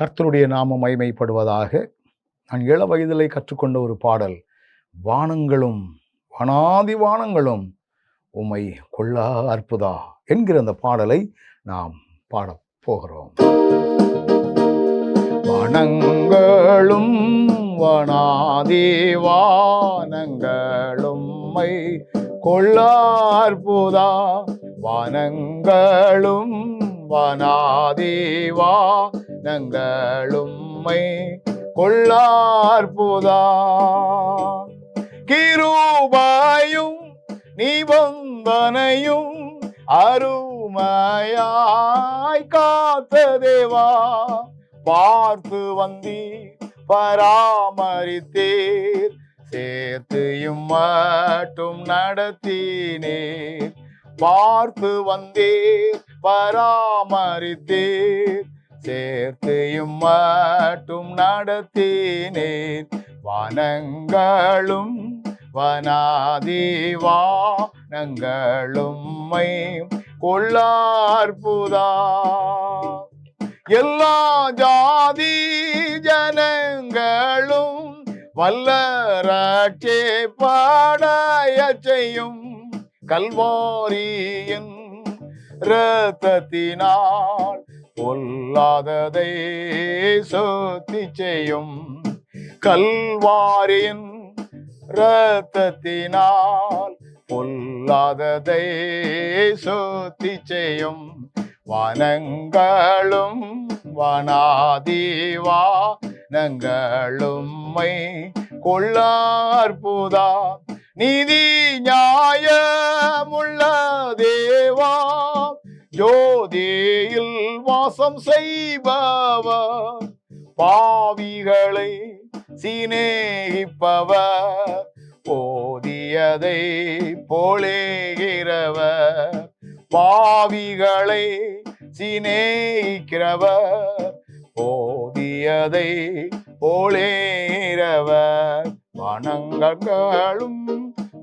கர்த்தருடைய நாம மைமைப்படுவதாக நான் இள வயதிலே கற்றுக்கொண்ட ஒரு பாடல். வானங்களும் வனாதி வானங்களும் உம்மை கொள்ளா அற்புதா என்கிற அந்த பாடலை நாம் பாடப் போகிறோம். வனங்களும் வனாதி வானங்களும் உம்மை கொள்ளா அற்புதா. வானங்களும் வனாதேவா நங்களும்மை கொள்ளார்புதா கிருபாயும் நிபந்தனையும் அருமையாய் காத்த தேவா பார்த்து வந்தீர் பராமரித்தீர் சேர்த்தையும் மட்டும் நடத்தினேர். பார்த்து வந்தீர் பராமரித்தீர். சேர்த்தையும் மட்டும் நடத்தினேன். வனங்களும் வனாதிவானங்களும் கொள்ளார்புதா எல்லா ஜாதி ஜனங்களும் வல்லராட்சே பாடைய செய்யும். கல்வாரியின் ரத்தத்தினால் பொல்லாததை சோத்தி செய்யும் கல்வாரியின் ரத்தத்தினால் பொல்லாததை சோத்தி செய்யும் வனங்களும் வனாதிவா நங்களும்மை கொள்ளார்புதா நீதி நியாயமுள்ள தேவா ஜோதியில் வாசம் செய்பவர். பாவிகளை சிநேகிப்பவர் போதியதை போலேகிறவர். பாவிகளை சிநேகிக்கிறவர் போதியதை போலேகிறவர். வனங்களும்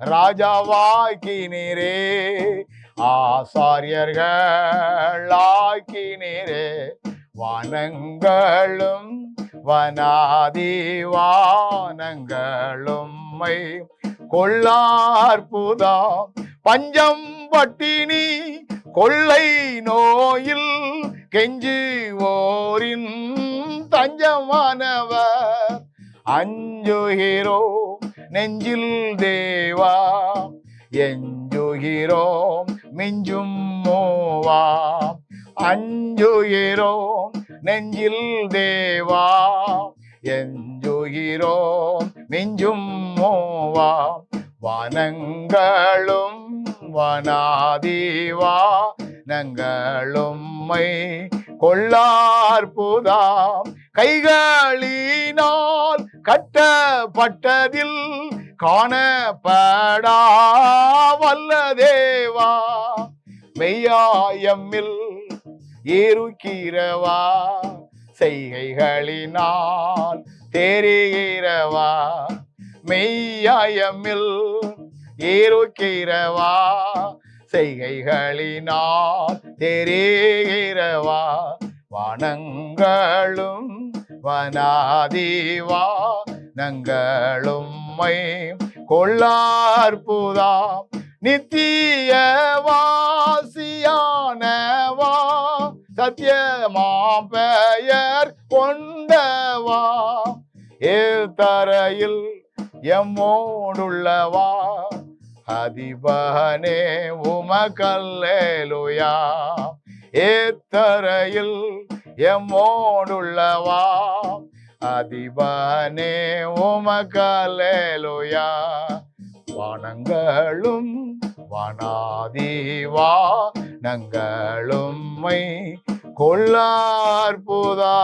ராஜாவாக்கினீரே ஆசாரியர்கள் ஆக்கினீரே வானங்களும் வனாதி வானங்களும் கொள்ளார்புதா பஞ்சம் பட்டினி கொள்ளை நோயில் கெஞ்சுவோரின் தஞ்சமானவர். அஞ்சுகிறோ நெஞ்சில் தேவா எஞ்சுகிறோம் மிஞ்சும் மோவா அஞ்சுகிறோம் நெஞ்சில் தேவா எஞ்சுகிறோம் மிஞ்சும் மோவா வனங்களும் வனாதிவா நங்களும்மை கொள்ளார்புதாம் கைகளினால் கட்டப்பட்டதில் காணப்படா வல்ல தேவா மெய்யாயம்மில் ஏறுக்கிறவா செய்கைகளினால் தெரிகிறவா மெய்யாயமில் ஏறுக்கிறவா செய்கைகளினால் தெரிகிறவா வானங்களும் வனாதிவா நங்களும்மை கொள்ளார்புதா. நித்திய வாசியானவா சத்தியமா பெயர் கொண்டவா. ஏத்தரையில் எம்மோடுள்ளவா அதிபனே உமகல்லேலுயா ஏத்தரையில் எம்மோடுள்ளவா? அதிபனே உமக்கல்லேலுயா வானங்களும் வனாதிவா நங்களும்மை கொள்ளார்புதா.